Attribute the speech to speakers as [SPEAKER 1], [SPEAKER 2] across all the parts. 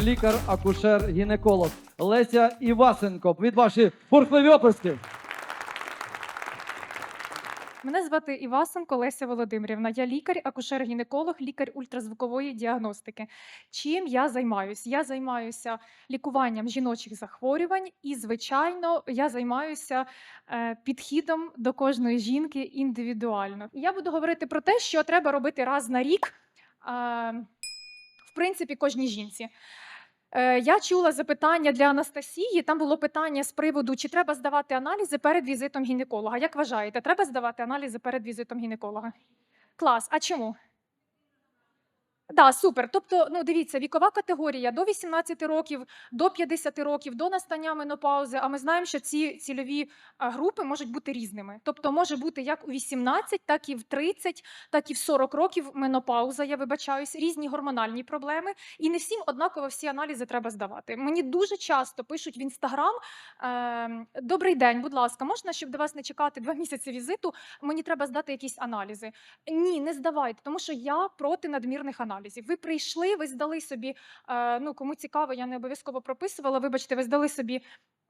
[SPEAKER 1] лікар-акушер-гінеколог Леся Івасенко. Від ваші бурхливі оплески.
[SPEAKER 2] Мене звати Івасенко Леся Володимирівна. Я лікар, акушер-гінеколог, лікар ультразвукової діагностики. Чим я займаюся? Я займаюся лікуванням жіночих захворювань, і, звичайно, я займаюся е, підхідом до кожної жінки індивідуально. Я буду говорити про те, що треба робити раз на рік, е, в принципі, кожній жінці. Е, Я чула запитання для Анастасії. Там було питання з приводу, чи треба здавати аналізи перед візитом гінеколога. Як вважаєте, треба здавати аналізи перед візитом гінеколога? Клас. А чому? Да, супер. Тобто, ну дивіться, вікова категорія до 18 років, до 50 років, до настання менопаузи. А ми знаємо, що ці цільові групи можуть бути різними. Тобто, може бути як у 18, так і в 30, так і в 40 років менопауза. Я вибачаюсь, різні гормональні проблеми. І не всім однаково всі аналізи треба здавати. Мені дуже часто пишуть в інстаграм: е, добрий день, будь ласка, можна, щоб до вас не чекати два місяці візиту? Мені треба здати якісь аналізи. Ні, не здавайте, тому що я проти надмірних аналізів. Ви прийшли, ви здали собі. Е, ну кому цікаво, я не обов'язково прописувала. Вибачте, ви здали собі.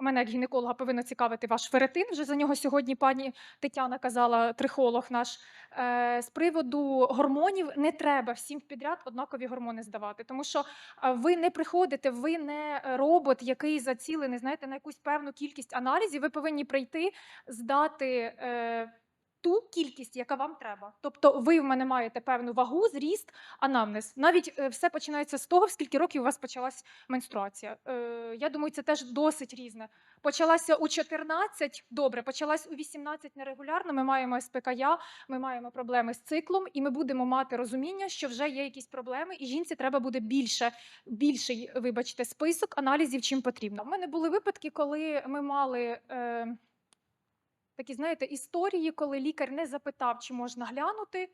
[SPEAKER 2] Мене як гінеколога повинно цікавити ваш феретин. Вже за нього сьогодні пані Тетяна казала, трихолог наш. Е, з приводу гормонів не треба всім підряд однакові гормони здавати, тому що е, ви не приходите, ви не робот, який зацілений, знаєте, на якусь певну кількість аналізів. Ви повинні прийти, здати. Ту кількість, яка вам треба. Тобто ви в мене маєте певну вагу, зріст, анамнез. Навіть е, все починається з того, скільки років у вас почалась менструація. Е, я думаю, це теж досить різне. Почалася у 14, добре, почалась у 18 нерегулярно. Ми маємо СПКЯ, ми маємо проблеми з циклом, і ми будемо мати розуміння, що вже є якісь проблеми, і жінці треба буде більше, більший, вибачте, список аналізів, чим потрібно. У мене були випадки, коли ми мали. Е, такі, знаєте, історії, коли лікар не запитав, чи можна глянути.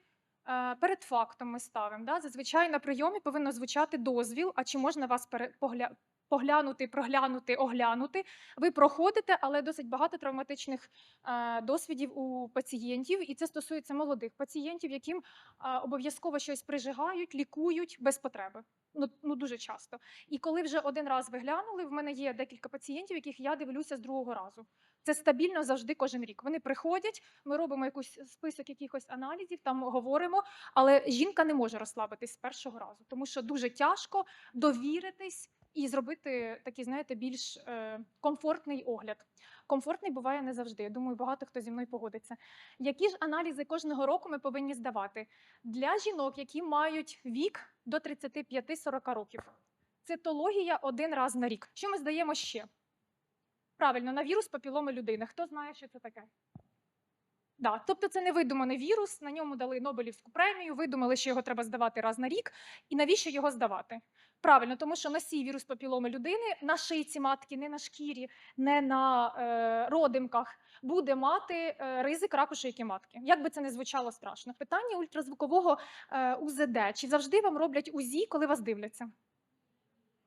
[SPEAKER 2] е, Перед фактом ми ставимо. Да? Зазвичай на прийомі повинно звучати дозвіл, а чи можна вас погля... поглянути, проглянути, оглянути. Ви проходите, але досить багато травматичних е, досвідів у пацієнтів, і це стосується молодих пацієнтів, яким е, обов'язково щось прижигають, лікують без потреби. Ну, ну дуже часто. І коли вже один раз ви глянули, в мене є декілька пацієнтів, яких я дивлюся з другого разу. Це стабільно завжди кожен рік. Вони приходять, ми робимо якийсь список якихось аналізів, там говоримо, але жінка не може розслабитись з першого разу, тому що дуже тяжко довіритись і зробити такий, знаєте, більш е, комфортний огляд. Комфортний буває не завжди. Я думаю, багато хто зі мною погодиться. Які ж аналізи кожного року ми повинні здавати для жінок, які мають вік до 35-40 років? Цитологія один раз на рік. Що ми здаємо ще? Правильно, на вірус папіломи людини. Хто знає, що це таке? Да. Тобто це не видуманий вірус, на ньому дали Нобелівську премію, видумали, що його треба здавати раз на рік. І навіщо його здавати? Правильно, тому що носій вірус папіломи людини на шийці матки, не на шкірі, не на е, родимках, буде мати е, ризик раку шийки матки. Як би це не звучало страшно. Питання ультразвукового е, УЗД. Чи завжди вам роблять УЗІ, коли вас дивляться?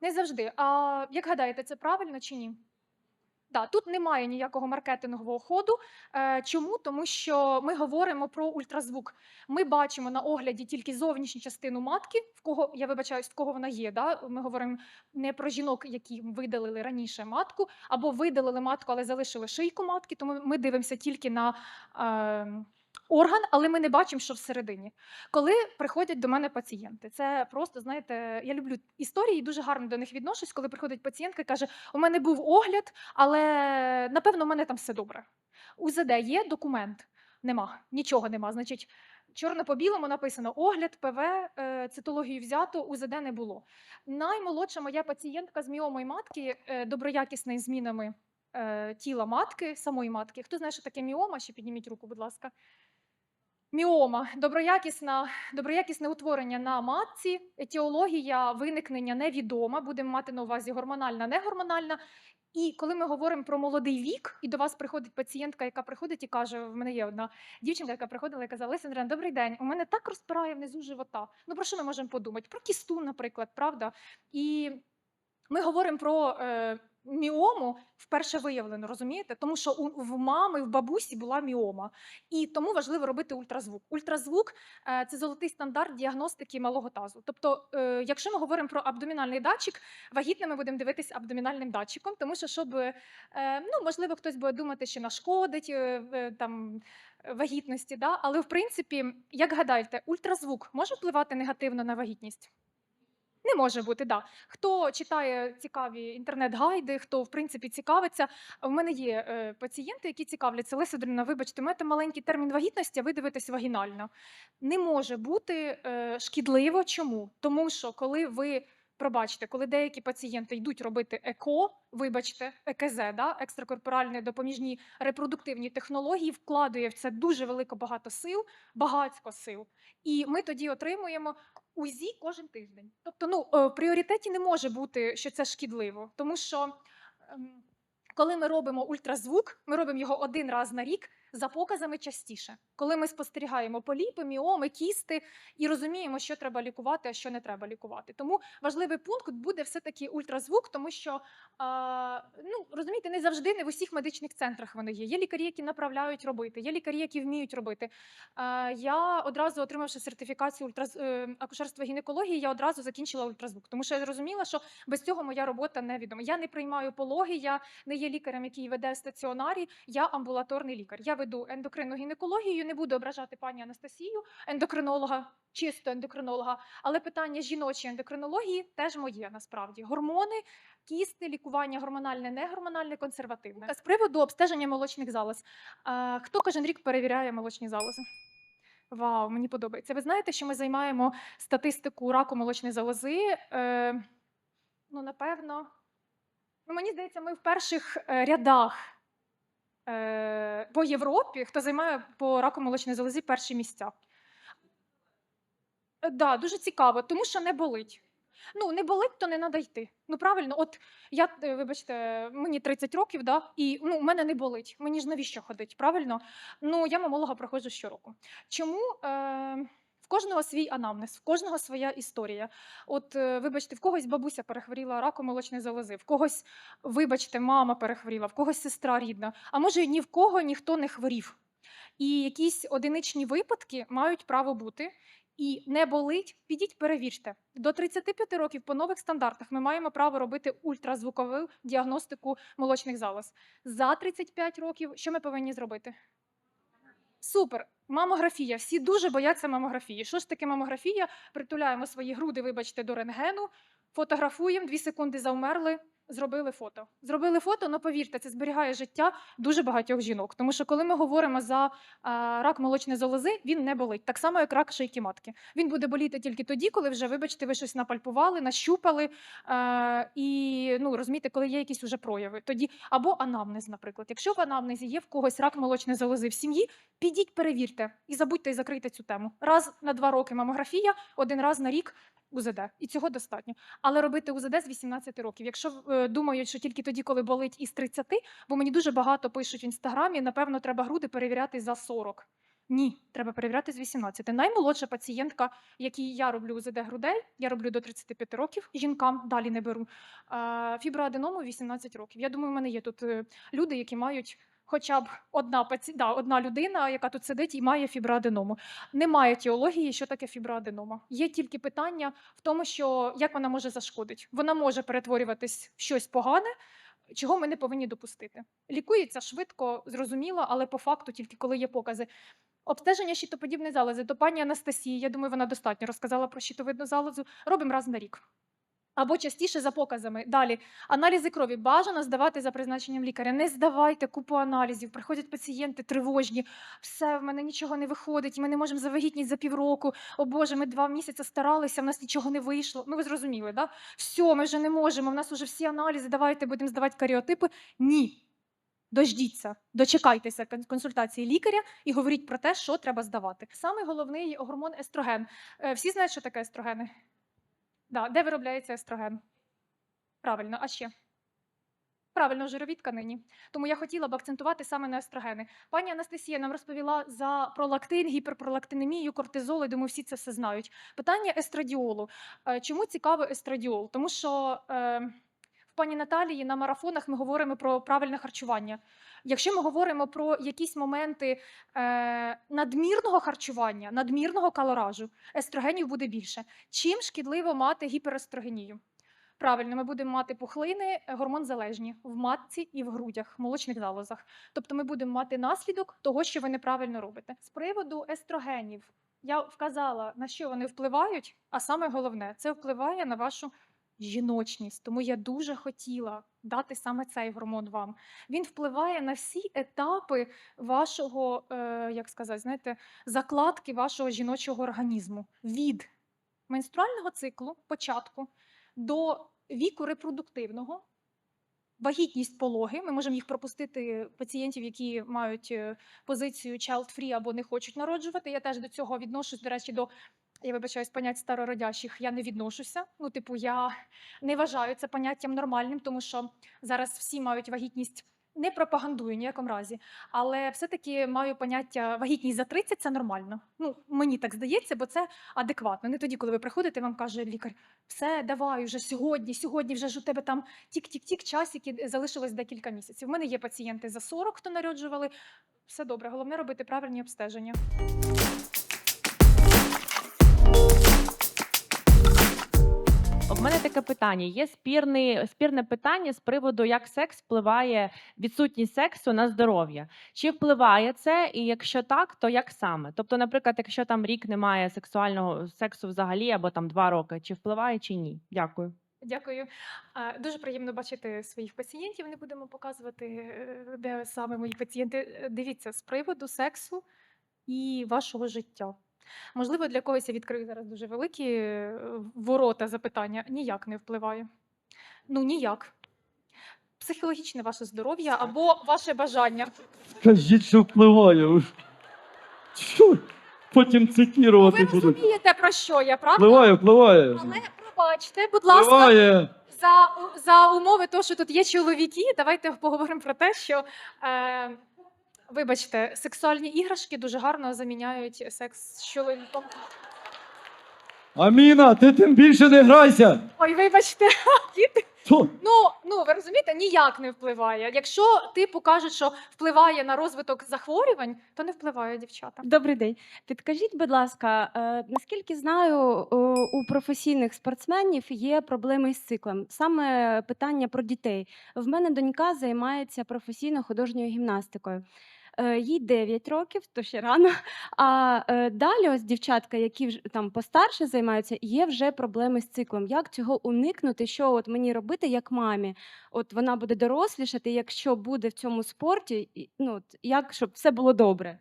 [SPEAKER 2] Не завжди. А як гадаєте, це правильно чи ні? Да, тут немає ніякого маркетингового ходу. Е, чому? Тому що ми говоримо про ультразвук. Ми бачимо на огляді тільки зовнішню частину матки, в кого я вибачаюсь, в кого вона є. Да? Ми говоримо не про жінок, які видалили раніше матку, або видалили матку, але залишили шийку матки. Тому ми дивимося тільки на е, орган, але ми не бачимо, що всередині. Коли приходять до мене пацієнти, це просто знаєте, я люблю історії, дуже гарно до них відношусь, коли приходить пацієнтка і каже: у мене був огляд, але напевно, у мене там все добре. УЗД є документ? Нема, нічого нема. Значить, чорно по білому написано огляд, ПВ, е, цитологію взято, УЗД не було. Наймолодша моя пацієнтка з міомою матки, е, доброякісними змінами тіла матки, самої матки. Хто знає, що таке міома? Ще підніміть руку, будь ласка. Міома доброякісне утворення на матці, етіологія виникнення невідома. Будемо мати на увазі гормональна, негормональна. І коли ми говоримо про молодий вік, і до вас приходить пацієнтка, яка приходить і каже: в мене є одна дівчинка, яка приходила і казала: Андріан, добрий день. У мене так розпирає внизу живота. Ну про що ми можемо подумати? Про кісту, наприклад, правда? І ми говоримо про е, міому вперше виявлено, розумієте? Тому що у, в мами, в бабусі була міома. І тому важливо робити ультразвук. Ультразвук е, це золотий стандарт діагностики малого тазу. Тобто, е, якщо ми говоримо про абдомінальний датчик, вагітне ми будемо дивитися абдомінальним датчиком, тому що, щоб, е, ну, можливо, хтось буде думати, що нашкодить там. Вагітності, да? але в принципі, як гадаєте, ультразвук може впливати негативно на вагітність? Не може бути, да. Хто читає цікаві інтернет-гайди, хто в принципі цікавиться. У мене є е, пацієнти, які цікавляться. Леся вибачте, маєте маленький термін вагітності, а ви дивитесь вагінально. Не може бути е, шкідливо. Чому? Тому що коли ви. Пробачте, коли деякі пацієнти йдуть робити ЕКО, вибачте, ЕКЗ, да, екстракорпоральні допоміжні репродуктивні технології, вкладує в це дуже велико багато сил, багатько сил. І ми тоді отримуємо УЗІ кожен тиждень. Тобто, ну е, в пріоритеті не може бути, що це шкідливо, тому що. ем, Коли ми робимо ультразвук, ми робимо його один раз на рік за показами частіше. Коли ми спостерігаємо поліпи, міоми, кісти і розуміємо, що треба лікувати, а що не треба лікувати. Тому важливий пункт буде все-таки ультразвук, тому що ну розумієте, не завжди не в усіх медичних центрах вони є. Є лікарі, які направляють робити, є лікарі, які вміють робити. Я одразу отримавши сертифікацію ультраз... е, акушерства гінекології, я одразу закінчила ультразвук, тому що я зрозуміла, що без цього моя робота невідома. Я не приймаю пологи, я не є лікарем, який веде стаціонарі. Я амбулаторний лікар. Я веду ендокринну гінекологію. Не буду ображати пані Анастасію, ендокринолога, чисто ендокринолога. Але питання жіночої ендокринології теж моє насправді. Гормони, кісти, лікування гормональне, негормональне, консервативне. З приводу обстеження молочних залоз. Хто кожен рік перевіряє молочні залози? Вау, мені подобається. Ви знаєте, що ми займаємо статистику раку молочної залози? Е, ну, напевно, ну, мені здається, ми в перших е, рядах по Європі, хто займає по раку молочної залози перші місця. Так, да, дуже цікаво, тому що не болить. Ну, не болить, то не треба йти. Ну, правильно, от я, е, вибачте, мені 30 років, да, і ну, у мене не болить. Мені ж навіщо ходить, правильно? Ну, я мамолога проходжу щороку. Чому? Е, в кожного свій анамнез, в кожного своя історія. От, е, вибачте, в когось бабуся перехворіла раком молочної залози, в когось, вибачте, мама перехворіла, в когось сестра рідна, а може ні в кого ніхто не хворів. І якісь одиничні випадки мають право бути. І не болить, підіть, перевірте. До 35 років по нових стандартах ми маємо право робити ультразвукову діагностику молочних залоз. За 35 років що ми повинні зробити? Супер. Мамографія. Всі дуже бояться мамографії. Що ж таке мамографія? Притуляємо свої груди, вибачте, до рентгену, фотографуємо, дві секунди завмерли, зробили фото. Зробили фото, але повірте, це зберігає життя дуже багатьох жінок. Тому що коли ми говоримо за а, рак молочної залози, він не болить. Так само, як рак шийки матки. Він буде боліти тільки тоді, коли вже, вибачте, ви щось напальпували, нащупали. А, і ну, розумієте, коли є якісь уже прояви. Тоді або анамнез, наприклад. Якщо в анамнезі є в когось рак молочної залози в сім'ї, підіть, перевірте і забудьте і закрийте цю тему. Раз на два роки мамографія, один раз на рік УЗД. І цього достатньо. Але робити УЗД з 18 років. Якщо е, думають, що тільки тоді, коли болить із 30, бо мені дуже багато пишуть в інстаграмі, напевно, треба груди перевіряти за 40. Ні, треба перевіряти з 18. Наймолодша пацієнтка, якій я роблю УЗД грудей, я роблю до 35 років жінкам, далі не беру. Фіброаденому 18 років. Я думаю, в мене є тут е, люди, які мають хоча б одна паці... одна людина, яка тут сидить і має фіброаденому. Немає теології, що таке фіброаденома. Є тільки питання в тому, що як вона може зашкодити. Вона може перетворюватись в щось погане, чого ми не повинні допустити. Лікується швидко, зрозуміло, але по факту тільки коли є покази. Обстеження щитоподібної залози. То пані Анастасії, я думаю, вона достатньо розказала про щитовидну залозу. Робимо раз на рік. Або частіше за показами. Далі аналізи крові бажано здавати за призначенням лікаря. Не здавайте купу аналізів. Приходять пацієнти тривожні. Все, в мене нічого не виходить. Ми не можемо завагітніти за півроку. О Боже, ми два місяці старалися, в нас нічого не вийшло. Ну ви зрозуміли, да? Все, ми вже не можемо. В нас вже всі аналізи. Давайте будемо здавати каріотипи. Ні. Дождіться, дочекайтеся консультації лікаря і говоріть про те, що треба здавати. Саме головний гормон естроген. Е, Всі знають, що таке естрогени? Да, де виробляється естроген? Правильно, а ще? Правильно, в жировій тканині. Тому я хотіла б акцентувати саме на естрогени. Пані Анастасія нам розповіла за пролактин, гіперпролактинемію, кортизол, і думаю, всі це все знають. Питання естрадіолу. Е, Чому цікаво естрадіол? Тому що е, пані Наталії на марафонах ми говоримо про правильне харчування. Якщо ми говоримо про якісь моменти е, надмірного харчування, надмірного калоражу, естрогенів буде більше. Чим шкідливо мати гіперестрогенію? Правильно, ми будемо мати пухлини е, гормонзалежні в матці і в грудях, в молочних залозах. Тобто ми будемо мати наслідок того, що ви неправильно робите. З приводу естрогенів, я вказала, на що вони впливають, а саме головне, це впливає на вашу жіночність. Тому я дуже хотіла дати саме цей гормон вам. Він впливає на всі етапи вашого, е, як сказати, знаєте, закладки вашого жіночого організму від менструального циклу, початку до віку репродуктивного. Вагітність пологи. Ми можемо їх пропустити пацієнтів, які мають е, позицію child-free або не хочуть народжувати. Я теж до цього відношусь, до речі, до я вибачаюсь, понять старородящих я не відношуся. Ну, типу, я не вважаю це поняттям нормальним, тому що зараз всі мають вагітність. Не пропагандую ніякому разі, але все-таки маю поняття вагітність за 30 це нормально. Ну, мені так здається, бо це адекватно. Не тоді, коли ви приходите, вам каже лікар: все, давай вже сьогодні, сьогодні вже ж у тебе там тік-тік-тік, час, який залишилось декілька місяців. У мене є пацієнти за 40, хто народжували. Все добре, головне робити правильні обстеження.
[SPEAKER 3] У мене таке питання. Є спірний, спірне питання з приводу, як секс впливає відсутність сексу на здоров'я. Чи впливає це, і якщо так, то як саме? Тобто, наприклад, якщо там рік немає сексуального сексу взагалі, або там два роки, чи впливає, чи ні? Дякую.
[SPEAKER 2] Дякую. Дуже приємно бачити своїх пацієнтів. Не будемо показувати, е, де саме мої пацієнти. Е, Дивіться, з приводу сексу і вашого життя. Можливо, для когось я відкрию зараз дуже великі е, ворота запитання. Ніяк не впливає. Ну, ніяк. Психологічне ваше здоров'я або ваше бажання.
[SPEAKER 1] Кажіть, що впливає. Що? Потім
[SPEAKER 2] Ви
[SPEAKER 1] цитірувати будуть.
[SPEAKER 2] розумієте, про що я, правда?
[SPEAKER 1] Впливає, впливає.
[SPEAKER 2] Але пробачте, будь ласка,
[SPEAKER 1] Впливає.
[SPEAKER 2] за, за умови того, що тут є чоловіки, давайте поговоримо про те, що е, вибачте, сексуальні іграшки дуже гарно заміняють секс з чоловіком.
[SPEAKER 1] Аміна, ти тим більше не грайся.
[SPEAKER 2] Ой, вибачте, діти. Ну, ну ви розумієте, ніяк не впливає. Якщо типу кажуть, що впливає на розвиток захворювань, то не впливає дівчата.
[SPEAKER 4] Добрий день. Підкажіть, будь ласка, е, наскільки знаю, е, у професійних спортсменів є проблеми з циклом. Саме питання про дітей. В мене донька займається професійно художньою гімнастикою. Е, Їй 9 років, то ще рано. А е, далі, ось дівчатка, які вже там постарше займаються, є вже проблеми з циклом. Як цього уникнути? Що от мені робити як мамі? От вона буде дорослішати, якщо буде в цьому спорті, і, ну як щоб все було добре.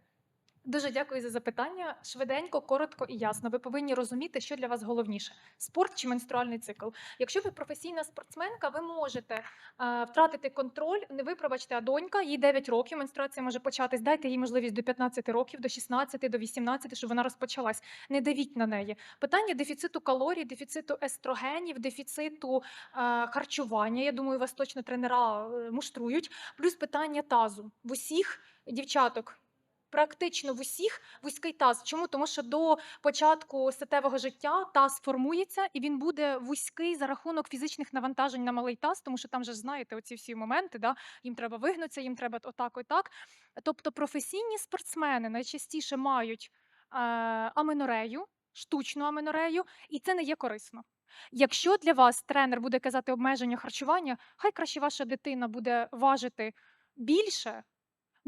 [SPEAKER 2] Дуже дякую за запитання. Швиденько, коротко і ясно. Ви повинні розуміти, що для вас головніше: спорт чи менструальний цикл. Якщо ви професійна спортсменка, ви можете е, втратити контроль. Не ви пробачте, а донька, їй 9 років. Менструація може початись. Дайте їй можливість до 15 років, до 16, до 18, щоб вона розпочалась. Не давіть на неї. Питання дефіциту калорій, дефіциту естрогенів, дефіциту е, харчування. Я думаю, вас точно тренера е, муштрують. Плюс питання тазу в усіх дівчаток. Практично в усіх вузький таз. Чому? Тому що до початку статевого життя таз формується і він буде вузький за рахунок фізичних навантажень на малий таз, тому що там же знаєте оці всі моменти, да? їм треба вигнутися, їм треба отак, отак. Тобто професійні спортсмени найчастіше мають е, аменорею, штучну аменорею, і це не є корисно. Якщо для вас тренер буде казати обмеження харчування, хай краще ваша дитина буде важити більше.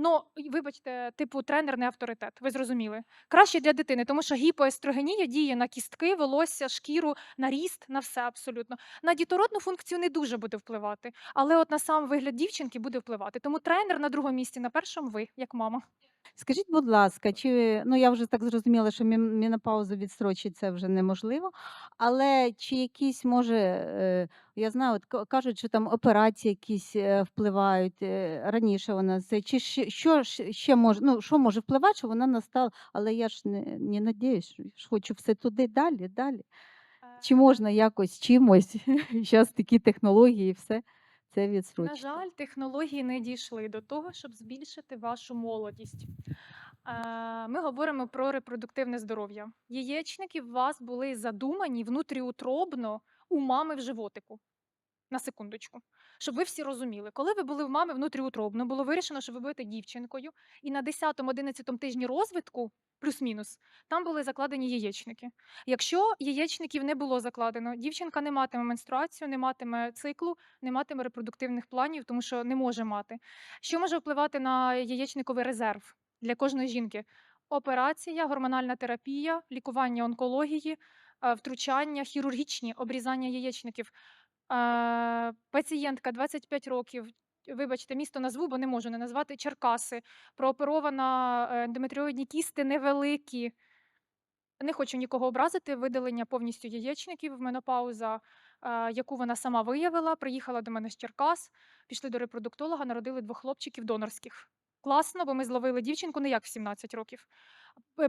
[SPEAKER 2] Ну, вибачте, типу, тренер не авторитет. Ви зрозуміли. Краще для дитини, тому що гіпоестрогенія діє на кістки, волосся, шкіру, на ріст, на все абсолютно. На дітородну функцію не дуже буде впливати, але от на сам вигляд дівчинки буде впливати. Тому тренер на другому місці, на першому ви, як мама.
[SPEAKER 5] Скажіть, будь ласка, чи ну я вже так зрозуміла, що менопаузу відстрочити це вже неможливо, але чи якісь може, е, я знаю, от кажуть, що там операції якісь е, впливають е, раніше вона це, чи що ще може, ну що може впливати, що вона настала, але я ж не, не надіюсь, ж хочу все туди далі, далі. Чи можна якось чимось? Зараз такі технології, все це
[SPEAKER 2] На жаль, технології не дійшли до того, щоб збільшити вашу молодість. Е, Ми говоримо про репродуктивне здоров'я. Яєчники в вас були задумані внутріутробно у мами в животику. На секундочку, щоб ви всі розуміли, коли ви були в мами внутріутробно, було вирішено, що ви будете дівчинкою, і на 10-11 тижні розвитку, плюс-мінус, там були закладені яєчники. Якщо яєчників не було закладено, дівчинка не матиме менструацію, не матиме циклу, не матиме репродуктивних планів, тому що не може мати. Що може впливати на яєчниковий резерв для кожної жінки? Операція, гормональна терапія, лікування онкології, е, втручання, хірургічні обрізання яєчників. Пацієнтка 25 років. Вибачте, місто назву, бо не можу не назвати Черкаси. Прооперована е, ендометріоїдні кісти невеликі. Не хочу нікого образити. Видалення повністю яєчників, менопауза, е, яку вона сама виявила. Приїхала до мене з Черкас, пішли до репродуктолога, народили двох хлопчиків донорських. Класно, бо ми зловили дівчинку не як в 17 років.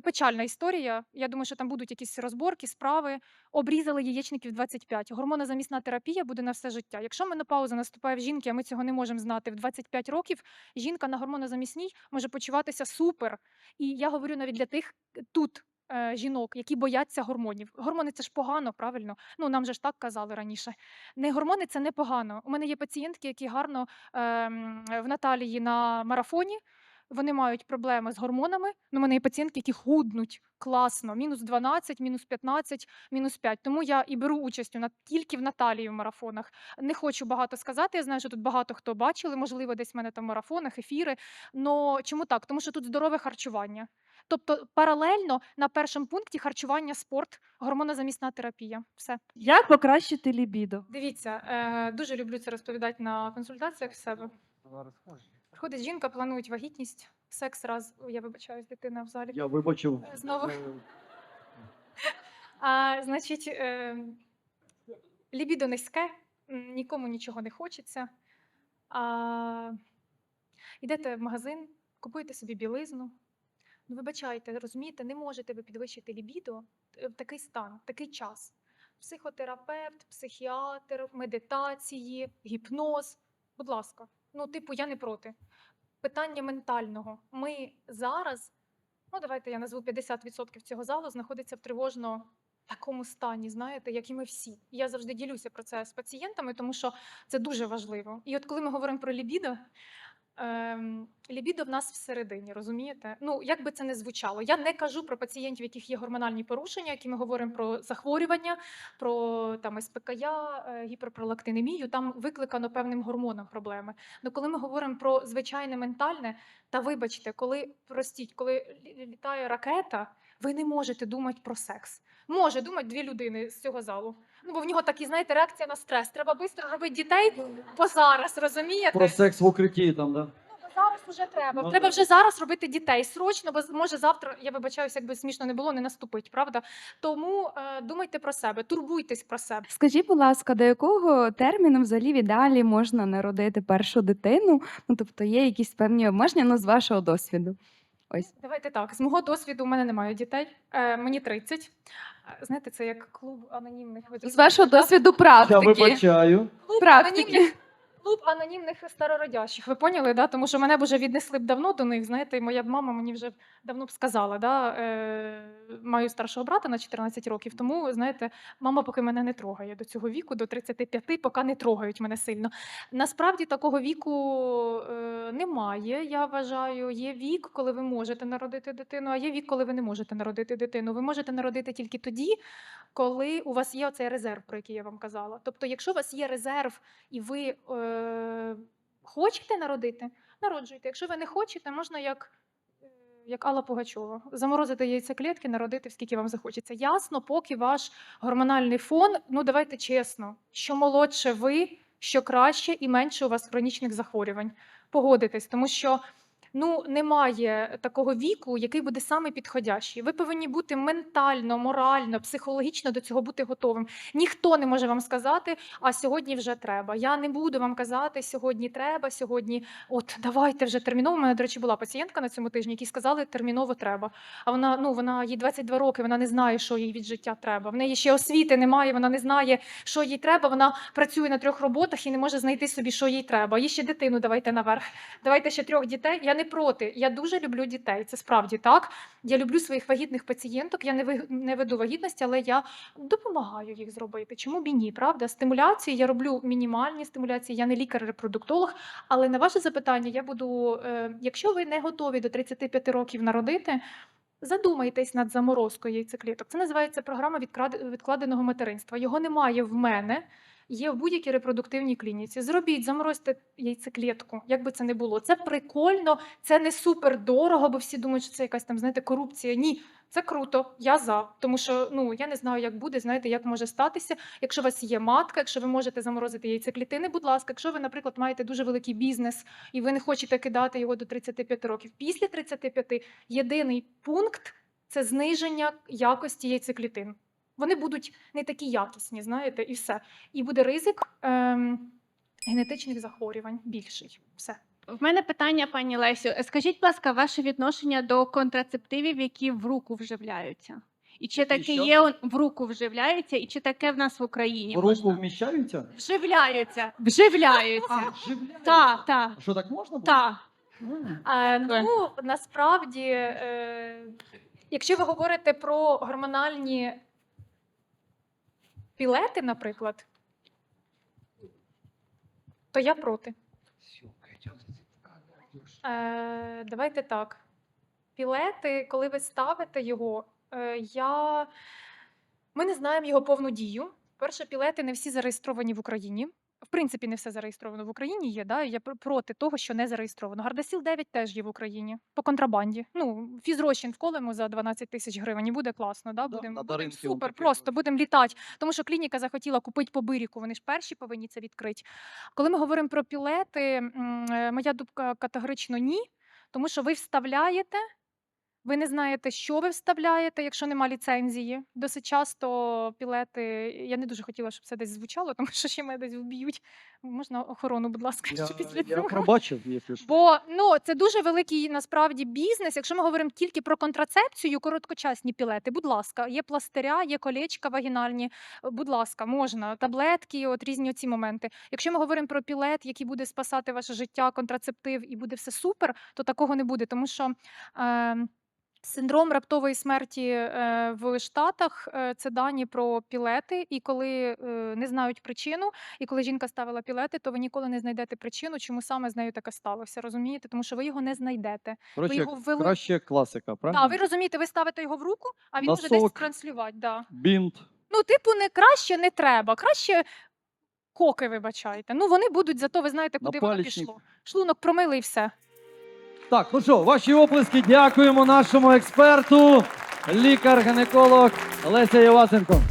[SPEAKER 2] Печальна історія. Я думаю, що там будуть якісь розборки, справи. Обрізали яєчників 25. Гормонозамісна терапія буде на все життя. Якщо менопауза наступає в жінки, а ми цього не можемо знати в 25 років, жінка на гормонозамісній може почуватися супер. І я говорю навіть для тих е, тут е, жінок, які бояться гормонів. Гормони це ж погано, правильно? Ну нам же ж так казали раніше. Не гормони це не погано. У мене є пацієнтки, які гарно е, в Наталії на марафоні. Вони мають проблеми з гормонами. Ну, у мене є пацієнтки, які худнуть класно, мінус 12, мінус 15, мінус 5. Тому я і беру участь у на тільки в Наталії в марафонах. Не хочу багато сказати. Я знаю, що тут багато хто бачили, можливо, десь в мене там в марафонах, ефіри. Но чому так? Тому що тут здорове харчування. Тобто паралельно на першому пункті харчування, спорт, гормонозамісна терапія. Все.
[SPEAKER 6] Як покращити лібідо?
[SPEAKER 2] Дивіться, е, дуже люблю це розповідати на консультаціях в себе. Приходить жінка, планують вагітність, секс раз. Я вибачаюсь, дитина в залі.
[SPEAKER 1] Я вибачив.
[SPEAKER 2] Е, Знову.
[SPEAKER 1] Е,
[SPEAKER 2] А, значить, е, лібідо низьке, нікому нічого не хочеться. А, йдете в магазин, купуєте собі білизну. Ну, вибачайте, розумієте, не можете ви підвищити лібідо е, в такий стан, в такий час. Психотерапевт, психіатр, медитації, гіпноз. Будь ласка, ну, типу, я не проти. Питання ментального. Ми зараз ну давайте я назву 50% цього залу, знаходиться в тривожно такому стані, знаєте, як і ми всі. Я завжди ділюся про це з пацієнтами, тому що це дуже важливо. І от коли ми говоримо про лібідо, ем, лібідо в нас всередині, розумієте? Ну, як би це не звучало. Я не кажу про пацієнтів, яких є гормональні порушення, які ми говоримо про захворювання, про там СПКЯ, е, гіперпролактинемію, там викликано певним гормоном проблеми. Ну, коли ми говоримо про звичайне ментальне, та вибачте, коли простіть, коли лі- літає ракета, ви не можете думати про секс. Може думати дві людини з цього залу. Ну, бо в нього такі, знаєте, реакція на стрес. Треба швидко робити дітей бо зараз, розумієте?
[SPEAKER 1] Про секс в укритті там, да?
[SPEAKER 2] Ну, бо зараз вже треба.
[SPEAKER 1] Ну,
[SPEAKER 2] треба
[SPEAKER 1] так.
[SPEAKER 2] вже зараз робити дітей срочно, бо з- може завтра, я вибачаюся, якби смішно не було, не наступить, правда? Тому е, думайте про себе, турбуйтесь про себе.
[SPEAKER 6] Скажіть, будь ласка, до якого терміну взагалі в ідеалі можна народити першу дитину? Ну тобто є якісь певні обмеження ну, з вашого досвіду? Ось.
[SPEAKER 2] Давайте так. З мого досвіду у мене немає дітей. Е, мені 30. Знаєте, це як клуб анонімних
[SPEAKER 6] З вашого досвіду
[SPEAKER 1] Я
[SPEAKER 6] практики.
[SPEAKER 1] вибачаю.
[SPEAKER 2] клуб
[SPEAKER 6] практики.
[SPEAKER 2] анонімних. Клуб анонімних старородящих. Ви поняли, да? Тому що мене б уже віднесли б давно до них. Знаєте, і моя б мама мені вже давно б сказала. Да? Е, маю старшого брата на 14 років. Тому, знаєте, мама поки мене не трогає до цього віку, до 35, поки не трогають мене сильно. Насправді такого віку е, немає. Я вважаю, є вік, коли ви можете народити дитину, а є вік, коли ви не можете народити дитину. Ви можете народити тільки тоді, коли у вас є оцей резерв, про який я вам казала. Тобто, якщо у вас є резерв і ви е, хочете народити, народжуйте. Якщо ви не хочете, можна як. Як Алла Пугачова, заморозити яйцеклітки, народити скільки вам захочеться. Ясно, поки ваш гормональний фон, ну давайте чесно, що молодше ви, що краще і менше у вас хронічних захворювань. Погодитесь, тому що ну немає такого віку, який буде саме підходящий. Ви повинні бути ментально, морально, психологічно до цього бути готовим. Ніхто не може вам сказати, а сьогодні вже треба. Я не буду вам казати, сьогодні треба, сьогодні, от давайте вже терміново. У мене, до речі, була пацієнтка на цьому тижні, які сказали, терміново треба. А вона ну вона їй 22 роки, вона не знає, що їй від життя треба. В неї ще освіти немає, вона не знає, що їй треба. Вона працює на трьох роботах і не може знайти собі, що їй треба. Їй ще дитину давайте наверх. Давайте ще трьох дітей. Я не не проти. Я дуже люблю дітей. Це справді так. Я люблю своїх вагітних пацієнток. Я не ви- не веду вагітності, але я допомагаю їх зробити. Чому б і ні? Правда? Стимуляції я роблю мінімальні стимуляції. Я не лікар-репродуктолог. Але на ваше запитання я буду, е, якщо ви не готові до 35 років народити. Задумайтесь над заморозкою яйцекліток. Це називається програма відкладеного материнства. Його немає в мене, є в будь-якій репродуктивній клініці. Зробіть, заморозьте яйцеклітку, як би це не було. Це прикольно, це не супер дорого, бо всі думають, що це якась там, знаєте, корупція. Ні, це круто, я за. Тому що ну я не знаю, як буде, знаєте, як може статися. Якщо у вас є матка, якщо ви можете заморозити яйцеклітини, будь ласка, якщо ви, наприклад, маєте дуже великий бізнес і ви не хочете кидати його до 35 років. Після 35 єдиний пункт це зниження якості яйцеклітин. Вони будуть не такі якісні, знаєте, і все. І буде ризик ем, генетичних захворювань більший. Все.
[SPEAKER 7] В мене питання, пані Лесю. Скажіть, будь ласка, ваше відношення до контрацептивів, які в руку вживляються? І чи таке
[SPEAKER 1] що?
[SPEAKER 7] є в руку вживляються, і чи таке в нас в Україні?
[SPEAKER 1] В руку
[SPEAKER 7] можна?
[SPEAKER 1] вміщаються?
[SPEAKER 7] Вживляються. Вживляються. Так, так,
[SPEAKER 1] Що так можна? було?
[SPEAKER 7] так.
[SPEAKER 1] М.
[SPEAKER 2] А, ну, насправді, е, якщо ви говорите про гормональні пілети, наприклад, то я проти. Е, давайте так. Пілети, коли ви ставите його, е, я... ми не знаємо його повну дію. Перше, пілети не всі зареєстровані в Україні. В принципі, не все зареєстровано в Україні є. Да? Я проти того, що не зареєстровано. Гардасіл 9 теж є в Україні по контрабанді. Ну, фізрозчин вколемо за 12 тисяч гривень. І буде класно. Да?
[SPEAKER 1] Да,
[SPEAKER 2] Будемо
[SPEAKER 1] на
[SPEAKER 2] будем супер, просто будемо літати. Тому що клініка захотіла купити по биріку. Вони ж перші повинні це відкрити. Коли ми говоримо про пілети, е, моя думка категорично ні, тому що ви вставляєте. Ви не знаєте, що ви вставляєте, якщо нема ліцензії. Досить часто пілети. Я не дуже хотіла, щоб це десь звучало, тому що ще мене десь вб'ють. Можна охорону, будь ласка,
[SPEAKER 1] Я,
[SPEAKER 2] що після
[SPEAKER 1] я
[SPEAKER 2] цього.
[SPEAKER 1] пробачив, якщо що.
[SPEAKER 2] Бо ну це дуже великий насправді бізнес. Якщо ми говоримо тільки про контрацепцію, короткочасні пілети, будь ласка, є пластиря, є колечка вагінальні. е, Будь ласка, можна таблетки, от різні ці моменти. Якщо ми говоримо про пілет, який буде спасати ваше життя, контрацептив, і буде все супер, то такого не буде, тому що. Е, Синдром раптової смерті е, в Штатах е, це дані про пілети, і коли е, не знають причину, і коли жінка ставила пілети, то ви ніколи не знайдете причину, чому саме з нею таке сталося. Розумієте? Тому що ви його не знайдете.
[SPEAKER 1] Коротше,
[SPEAKER 2] його ввели-
[SPEAKER 1] краще класика, правильно?
[SPEAKER 2] Так, ви розумієте, ви ставите його в руку, а він може десь транслювати. Да.
[SPEAKER 1] Бінт.
[SPEAKER 2] Ну, типу, не краще не треба. Краще коки, вибачайте. Ну вони будуть, зато ви знаєте, куди воно пішло. Шлунок промили і все.
[SPEAKER 1] Так, ну що, ваші оплески. Дякуємо нашому експерту, лікар-гінеколог Леся Євасенко.